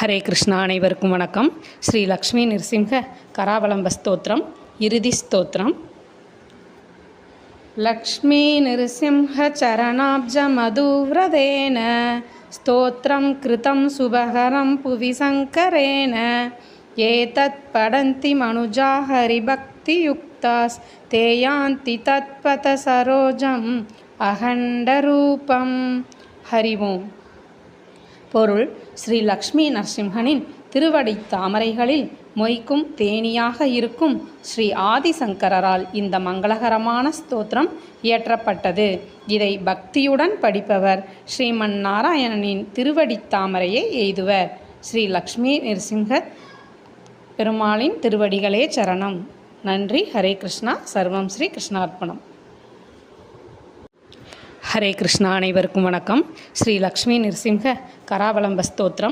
ஹரே கிருஷ்ணா அனைவருக்கும் வணக்கம். ஸ்ரீ லக்ஷ்மி நிருசிம்ஹ கராவலம்ப ஸ்தோத்திரம் இறுதி ஸ்தோத்திரம். லக்ஷ்மீ நிருசிம்ஹ சரணாப்ஜ மதுவிரதேன ஸ்தோத்திரம் கிருதம் சுபகரம் புவி சங்கரேன ஏதத் படந்தி மனுஜா ஹரிபக்தியுக்தாஸ் தே யாந்தி தத்பத சரோஜம் அகண்டரூபம் ஹரி ஓம். பொருள் ஸ்ரீ லக்ஷ்மி நரசிம்ஹனின் திருவடி தாமரைகளில் மொய்க்கும் தேனியாக இருக்கும் ஸ்ரீ ஆதிசங்கரால் இந்த மங்களகரமான ஸ்தோத்திரம் இயற்றப்பட்டது. இதை பக்தியுடன் படிப்பவர் ஸ்ரீமன் நாராயணனின் திருவடி தாமரையை எய்துவர். ஸ்ரீ லக்ஷ்மி நரசிம்ஹ பெருமாளின் திருவடிகளே சரணம். நன்றி. ஹரே கிருஷ்ணா. சர்வம் ஸ்ரீ கிருஷ்ணார்ப்பணம் ஹரே கிருஷ்ணா அனைவருக்கும் வணக்கம். ஸ்ரீ லக்ஷ்மி நிருசிம்ஹ கராவலம்ப ஸ்தோத்திரம்.